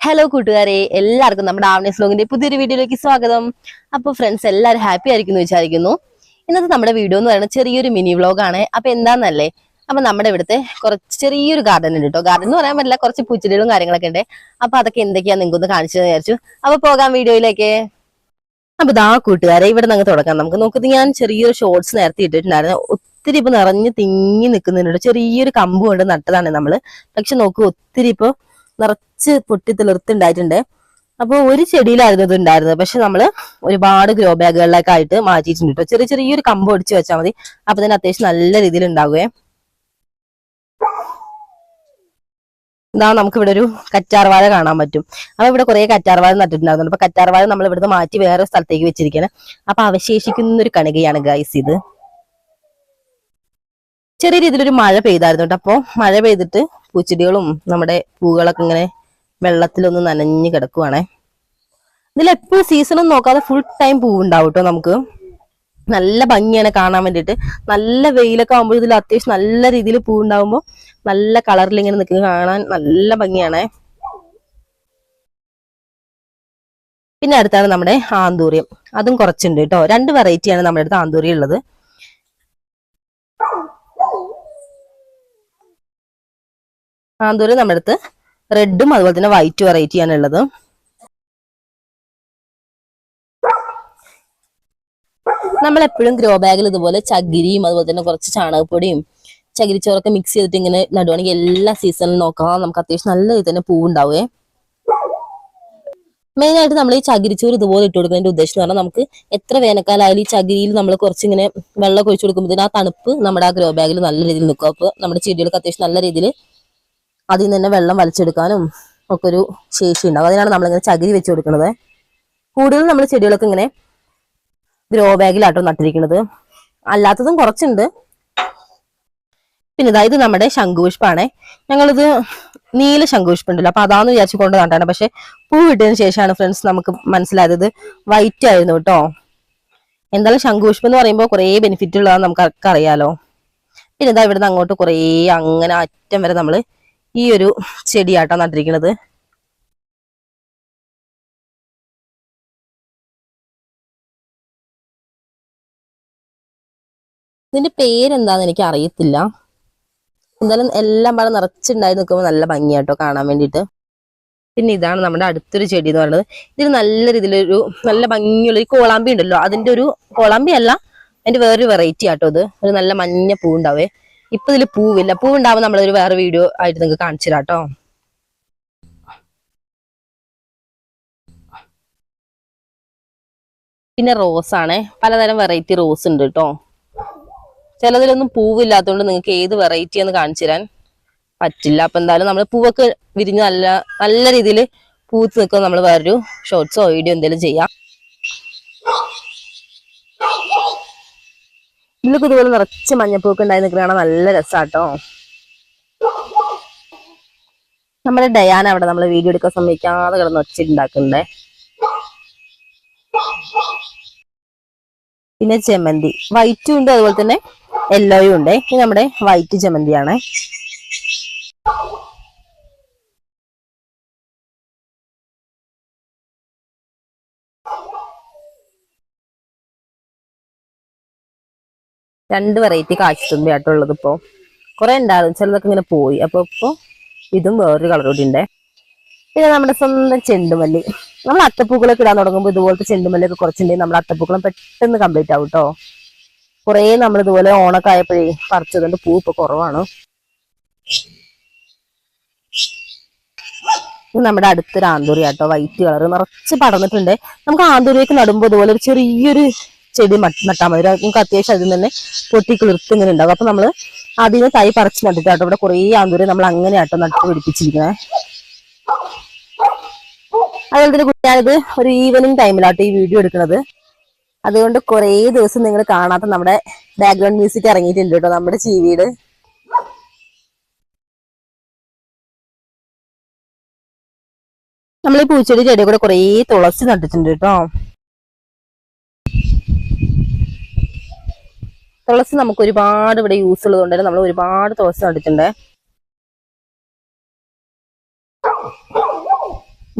Hello കൂട്ടുകാരെ. എല്ലാവർക്കും നമ്മുടെ ആവണേസ് വ്ലോഗിന്റെ പുതിയൊരു വീഡിയോയിലേക്ക് സ്വാഗതം. അപ്പൊ ഫ്രണ്ട്സ് എല്ലാവരും ഹാപ്പി ആയിരിക്കും എന്ന് വിചാരിക്കുന്നു. ഇന്നത്തെ നമ്മുടെ വീഡിയോ എന്ന് പറയുന്നത് ചെറിയൊരു മിനി വ്ലോഗാണ് അപ്പൊ എന്താന്നല്ലേ? അപ്പൊ നമ്മുടെ ഇവിടുത്തെ കുറച്ച് ചെറിയൊരു ഗാർഡൻ ഉണ്ട് കേട്ടോ ഗാർഡൻ എന്ന് പറയാൻ പറ്റില്ല കുറച്ച് പൂച്ചെടികളും കാര്യങ്ങളൊക്കെ ഉണ്ട്. അപ്പൊ അതൊക്കെ എന്തൊക്കെയാ നിങ്ങൾക്ക് ഒന്ന് കാണിച്ചു വിചാരിച്ചു. അപ്പൊ പോകാം വീഡിയോയിലേക്ക്. അപ്പൊ ഇതാ കൂട്ടുകാരെ ഇവിടെ നിന്ന് തുടങ്ങാം. നമുക്ക് നോക്കുന്നത് ഞാൻ ചെറിയൊരു ഷോർട്സ് നേരത്തെ ഇട്ടിട്ടുണ്ടായിരുന്നു. ഒത്തിരി ഇപ്പൊ നിറഞ്ഞ് തിങ്ങി നിൽക്കുന്നുണ്ട് ചെറിയൊരു കമ്പ് കൊണ്ട് നട്ടതാണ് നമ്മൾ. പക്ഷെ നോക്കൂ ഒത്തിരി ഇപ്പൊ നിറച്ച് പൊട്ടി തിളിർത്തുണ്ടായിട്ടുണ്ട്. അപ്പോൾ ഒരു ചെടിയിലായിരുന്നു ഇത് ഉണ്ടായിരുന്നത് പക്ഷെ നമ്മൾ ഒരുപാട് ഗ്രോ ബാഗുകളിലൊക്കെ ആയിട്ട് മാറ്റിയിട്ടുണ്ട് കേട്ടോ ചെറിയ ചെറിയൊരു കമ്പ് ഒടിച്ച് വെച്ചാൽ മതി. അപ്പൊ തന്നെ അത്യാവശ്യം നല്ല രീതിയിൽ ഉണ്ടാകുവേ ഇതാ നമുക്ക് ഇവിടെ ഒരു കറ്റാർവാഴ കാണാൻ പറ്റും. അപ്പൊ ഇവിടെ കുറെ കറ്റാർവാഴ നട്ടിട്ടുണ്ടായിരുന്നു. അപ്പൊ കറ്റാർവാഴ നമ്മൾ ഇവിടുന്ന് മാറ്റി വേറെ സ്ഥലത്തേക്ക് വെച്ചിരിക്കുകയാണ് അപ്പൊ അവശേഷിക്കുന്ന ഒരു കണികയാണ് ഗൈസ് ഇത്. ചെറിയ രീതിയിലൊരു മഴ പെയ്തായിരുന്നു കേട്ടോ അപ്പൊ മഴ പെയ്തിട്ട് പൂച്ചെടികളും നമ്മുടെ പൂകളൊക്കെ ഇങ്ങനെ വെള്ളത്തിലൊന്ന് നനഞ്ഞു കിടക്കുവാണേ. ഇതിലെപ്പോഴും സീസണും നോക്കാതെ ഫുൾ ടൈം പൂവുണ്ടാവും കേട്ടോ നമുക്ക്. നല്ല ഭംഗിയാണ് കാണാൻ വേണ്ടിയിട്ട്. നല്ല വെയിലൊക്കെ ആകുമ്പോൾ ഇതിൽ അത്യാവശ്യം നല്ല രീതിയിൽ പൂവുണ്ടാവുമ്പോൾ നല്ല കളറിൽ ഇങ്ങനെ നിൽക്കുന്നത് കാണാൻ നല്ല ഭംഗിയാണേ. പിന്നെ അടുത്താണ് നമ്മുടെ ആന്തൂറിയം. അതും കുറച്ചുണ്ട് കേട്ടോ രണ്ട് വെറൈറ്റിയാണ് നമ്മുടെ അടുത്ത് ആന്തൂറിയം ഉള്ളത്. ആന്തൂറിയം നമ്മുടെ അടുത്ത് റെഡും അതുപോലെ തന്നെ വൈറ്റ് വെറൈറ്റി ഉള്ളത്. നമ്മൾ എപ്പോഴും ഗ്രോ ബാഗിൽ ഇതുപോലെ ചകിരിയും അതുപോലെ തന്നെ കുറച്ച് ചാണകപ്പൊടിയും ചകിരിച്ചോറൊക്കെ മിക്സ് ചെയ്തിട്ട് ഇങ്ങനെ നടുവാണെങ്കിൽ എല്ലാ സീസണിലും നോക്കാം. നമുക്ക് അത്യാവശ്യം നല്ല രീതി തന്നെ പൂവുണ്ടാവുകയെ മെയിൻ ആയിട്ട് നമ്മൾ ഈ ചകിരിച്ചോറ് ഇതുപോലെ ഇട്ട് കൊടുക്കുന്നതിന്റെ ഉദ്ദേശം എന്ന് പറഞ്ഞാൽ നമുക്ക് എത്ര വേനൽക്കാലമായാലും ഈ ചകിരിയിൽ നമ്മൾ കുറച്ചിങ്ങനെ വെള്ളം ഒഴിച്ചു കൊടുക്കുമ്പോൾ ആ തണുപ്പ് നമ്മുടെ ആ ഗ്രോ ബാഗിൽ നല്ല രീതിയിൽ നിൽക്കും. അപ്പോൾ നമ്മുടെ ചെടികൾക്ക് അത്യാവശ്യം നല്ല രീതിയിൽ അതിൽ നിന്ന് തന്നെ വെള്ളം വലിച്ചെടുക്കാനും ഒക്കെ ഒരു ശേഷി ഉണ്ടാവും അതിനാണ് നമ്മളിങ്ങനെ ചകിരി വെച്ച് കൊടുക്കുന്നത്. കൂടുതൽ നമ്മൾ ചെടികളൊക്കെ ഇങ്ങനെ ഗ്രോ ബാഗിലാട്ടോ നട്ടിരിക്കുന്നത്. അല്ലാത്തതും കുറച്ചുണ്ട്. പിന്നെ ഇതായത് നമ്മുടെ ശംഖുപുഷ്പാണേ. ഞങ്ങളിത് നീല ശംഖുപുഷ്പം ഉണ്ടല്ലോ അപ്പൊ അതാന്ന് വിചാരിച്ചു കൊണ്ട് നട്ടാണ് പക്ഷെ പൂ വിട്ടതിന് ശേഷമാണ് ഫ്രണ്ട്സ് നമുക്ക് മനസ്സിലായത് വൈറ്റ് ആയിരുന്നു കേട്ടോ. എന്തായാലും ശംഖുപുഷ്പം എന്ന് പറയുമ്പോൾ കുറേ ബെനിഫിറ്റ് ഉള്ളതാണ് നമുക്ക് അറിയാലോ പിന്നെ ഇതാ ഇവിടുന്ന് അങ്ങോട്ട് കുറേ അങ്ങനെ അറ്റം വരെ നമ്മൾ ഈ ഒരു ചെടിയാട്ടോ നട്ടിരിക്കുന്നത് ഇതിന്റെ പേരെന്താന്ന് എനിക്ക് അറിയത്തില്ല എന്തായാലും എല്ലാം പാടെ നിറച്ചുണ്ടായി നിൽക്കുമ്പോൾ നല്ല ഭംഗിയാട്ടോ കാണാൻ വേണ്ടിയിട്ട്. പിന്നെ ഇതാണ് നമ്മുടെ അടുത്തൊരു ചെടി എന്ന് പറയുന്നത്. ഇതിന് നല്ല രീതിയിലൊരു നല്ല ഭംഗിയുള്ള ഒരു കോളാമ്പി ഉണ്ടല്ലോ. അതിന്റെ ഒരു കോളാമ്പി അല്ല അതിന്റെ വേറൊരു വെറൈറ്റി ആട്ടോ ഇത്. ഒരു നല്ല മഞ്ഞ പൂ ഉണ്ടാവേ ഇപ്പൊ ഇതിൽ പൂവില്ല. പൂവുണ്ടാവുമ്പോൾ നമ്മളൊരു വേറെ വീഡിയോ ആയിട്ട് നിങ്ങൾക്ക് കാണിച്ചു തരാം കേട്ടോ പിന്നെ റോസ് ആണേ. പലതരം വെറൈറ്റി റോസ് ഉണ്ട് കേട്ടോ ചിലതിലൊന്നും പൂവില്ലാത്തതുകൊണ്ട് നിങ്ങൾക്ക് ഏത് വെറൈറ്റി എന്ന് കാണിച്ചു തരാൻ പറ്റില്ല. അപ്പൊ എന്തായാലും നമ്മൾ പൂവൊക്കെ വിരിഞ്ഞ് നല്ല നല്ല രീതിയിൽ പൂത്ത് നിൽക്കുമ്പോൾ നമ്മൾ വേറൊരു ഷോർട്സോ വീഡിയോ എന്തെങ്കിലും ചെയ്യാം. ഇതിലൊക്കെ ഇതുപോലെ നിറച്ച് മഞ്ഞപ്പൂക്ക് ഉണ്ടായി നിൽക്കുന്ന കാണാൻ നല്ല രസാട്ടോ. നമ്മുടെ ഡയാന അവിടെ നമ്മൾ വീഡിയോ എടുക്കാൻ സമ്മതിക്കാതെ കിടന്ന് ഒച്ചിട്ടുണ്ടാക്കണ്ടേ പിന്നെ ചെമ്മന്തി വൈറ്റും ഉണ്ട് അതുപോലെ തന്നെ യെല്ലോയും ഉണ്ട്. ഇത് നമ്മുടെ വൈറ്റ് ചെമന്തിയാണ് രണ്ട് വെറൈറ്റി കാച്ചിട്ടുണ്ട് ആട്ടോ ഉള്ളത് ഇപ്പോ. കുറെ ഉണ്ടായിരുന്നു. ചിലതൊക്കെ ഇങ്ങനെ പോയി. അപ്പോൾ ഇപ്പോൾ ഇതും വേറൊരു കളർ കൂടി ഉണ്ട്. പിന്നെ നമ്മുടെ സ്വന്തം ചെണ്ടുമല്ലി. നമ്മൾ അത്തപ്പൂക്കളൊക്കെ ഇടാൻ തുടങ്ങുമ്പോൾ ഇതുപോലത്തെ ചെണ്ടുമല്ലിയൊക്കെ കുറച്ചുണ്ടെങ്കിൽ നമ്മുടെ അത്തപ്പൂക്കളം പെട്ടെന്ന് കംപ്ലീറ്റ് ആവും കേട്ടോ കുറേ നമ്മൾ ഇതുപോലെ ഓണൊക്കെ ആയപ്പോഴേ പറിച്ചതുകൊണ്ട് പൂ ഇപ്പൊ കുറവാണ്. നമ്മുടെ അടുത്തൊരു ആന്തൂരി ആട്ടോ വൈറ്റ് കളർ നിറച്ച് പടർന്നിട്ടുണ്ട്. നമുക്ക് ആന്തൂരിയൊക്കെ നടുമ്പോൾ ഇതുപോലെ ഒരു ചെറിയൊരു ചെടി നട്ടാൽ മതി. നമുക്ക് അത്യാവശ്യം അതിൽ തന്നെ പൊട്ടി കിളിർത്ത് ഇങ്ങനെ ഉണ്ടാവും. അപ്പൊ നമ്മൾ അതിന് തൈ പറിച്ച് നട്ടിട്ടാട്ടോ ഇവിടെ കുറേ ആന്തൂരി നമ്മൾ അങ്ങനെ ആട്ടോ നട്ട് പിടിപ്പിച്ചിരിക്കണേ. അതുപോലെ തന്നെ കുട്ടിയാണിത് ഒരു ഈവനിങ് ടൈമിലാട്ടോ ഈ വീഡിയോ എടുക്കുന്നത് അതുകൊണ്ട് കുറേ ദിവസം നിങ്ങൾ കാണാത്ത നമ്മുടെ ബാക്ക്ഗ്രൗണ്ട് മ്യൂസിക് ഇറങ്ങിയിട്ടുണ്ട് കേട്ടോ നമ്മുടെ ചീവീട് നമ്മൾ ഈ പൂച്ചെടി ചെടി കൂടെ കുറേ തുളസി നട്ടിട്ടുണ്ട് കേട്ടോ. തുളസി നമുക്ക് ഒരുപാട് ഇവിടെ യൂസ് ഉള്ളതുകൊണ്ട് തന്നെ നമ്മൾ ഒരുപാട് തുളസി നട്ടിട്ടുണ്ട്.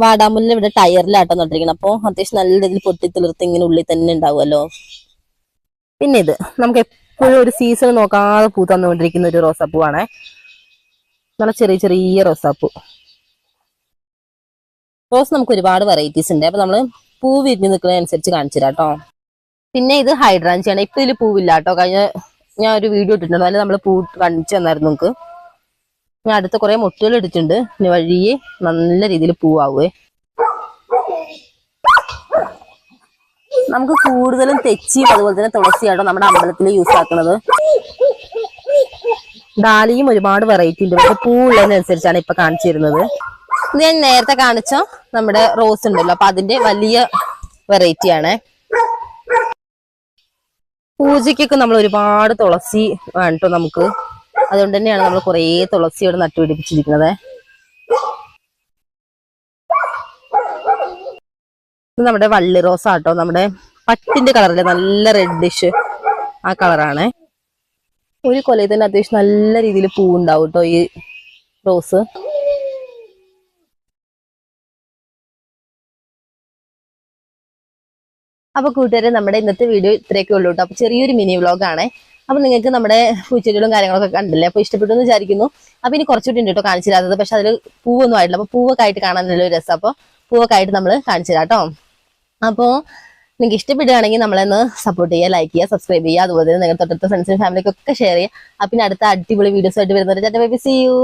വാടാമുല്ല ഇവിടെ ടയറിലാട്ടോ നട്ടിരിക്കണം അപ്പോൾ അത്യാവശ്യം നല്ല രീതിയിൽ പൊട്ടിത്തെളിർത്ത് ഇങ്ങനെ ഉള്ളിൽ തന്നെ ഉണ്ടാവുമല്ലോ. പിന്നെ ഇത് നമുക്ക് എപ്പോഴും ഒരു സീസൺ നോക്കാതെ പൂ തന്നുകൊണ്ടിരിക്കുന്ന ഒരു റോസാപ്പൂവാണേ. നല്ല ചെറിയ ചെറിയ റോസാപ്പൂ. റോസ് നമുക്ക് ഒരുപാട് വെറൈറ്റീസ് ഉണ്ട്. അപ്പൊ നമ്മൾ പൂ വിരിഞ്ഞ് നിൽക്കുന്നതനുസരിച്ച് കാണിച്ചു തരാം കേട്ടോ. പിന്നെ ഇത് ഹൈഡ്രാഞ്ചിയാണ് ഇപ്പൊ ഇതിൽ പൂവില്ല കേട്ടോ കഴിഞ്ഞ ഞാൻ ഒരു വീഡിയോ ഇട്ടിട്ടുണ്ട്. അതിൽ നമ്മൾ പൂ കാണിച്ചു തന്നായിരുന്നു നമുക്ക്. ഞാൻ അടുത്ത കുറെ മുട്ടുകൾ ഇട്ടിട്ടുണ്ട്. ഇനി വഴിയെ നല്ല രീതിയിൽ പൂവാകുവേ നമുക്ക് കൂടുതലും തെച്ചിയും അതുപോലെ തന്നെ തുളസിയാട്ടോ നമ്മുടെ അമ്പലത്തിൽ യൂസ് ആക്കുന്നത് ഡാലിയും ഒരുപാട് വെറൈറ്റി ഉണ്ട്. പക്ഷെ പൂ ഉള്ളതിനനുസരിച്ചാണ് ഇപ്പൊ കാണിച്ചിരുന്നത് ഇത് ഞാൻ നേരത്തെ കാണിച്ച നമ്മുടെ റോസ് ഉണ്ടല്ലോ. അപ്പൊ അതിന്റെ വലിയ വെറൈറ്റി ആണ്. പൂജയ്ക്കൊക്കെ നമ്മൾ ഒരുപാട് തുളസി വേണം ട്ടോ നമുക്ക്. അതുകൊണ്ട് തന്നെയാണ് നമ്മൾ കുറേ തുളസി ഇവിടെ നട്ടുപിടിപ്പിച്ചിരിക്കുന്നത് നമ്മുടെ വള്ളി റോസ് ആട്ടോ നമ്മുടെ പട്ടിന്റെ കളറിൽ നല്ല റെഡിഷ് ആ കളറാണ്. ഒരു കൊലയിൽ തന്നെ അത്യാവശ്യം നല്ല രീതിയിൽ പൂവുണ്ടാവും കേട്ടോ ഈ റോസ്. അപ്പൊ കൂട്ടുകാരെ നമ്മുടെ ഇന്നത്തെ വീഡിയോ ഇത്രയൊക്കെ ഉള്ളൂ കേട്ടോ അപ്പൊ ചെറിയൊരു മിനി വ്ലോഗ് ആണ്. അപ്പൊ നിങ്ങൾക്ക് നമ്മുടെ പൂച്ചെടികളും കാര്യങ്ങളൊക്കെ കണ്ടില്ലേ? അപ്പൊ ഇഷ്ടപ്പെട്ടു എന്ന് വിചാരിക്കുന്നു. അപ്പൊ ഇനി കുറച്ചുകൂടി ഉണ്ട് കേട്ടോ കാണിച്ചു പക്ഷെ അതിൽ പൂവൊന്നും ആയിട്ടില്ല. അപ്പൊ പൂവൊക്കെ ആയിട്ട് നല്ലൊരു രസം. അപ്പൊ പൂവൊക്കെ ആയിട്ട് നമ്മൾ കാണിച്ചു കേട്ടോ അപ്പോൾ നിങ്ങൾക്ക് ഇഷ്ടപ്പെടുകയാണെങ്കിൽ നമ്മളെന്ന് സപ്പോർട്ട് ചെയ്യുക ലൈക്ക് ചെയ്യുക സബ്സ്ക്രൈബ് ചെയ്യുക. അതുപോലെ തന്നെ നിങ്ങളുടെ തൊട്ടടുത്ത ഫ്രണ്ട്സിനും ഫാമിലിക്കൊക്കെ ഷെയർ ചെയ്യുക. അപ്പം അടുത്ത അടിപൊളി വീഡിയോസ് ആയിട്ട് വരുന്നത് ചേട്ടൻ ബേബി സി യു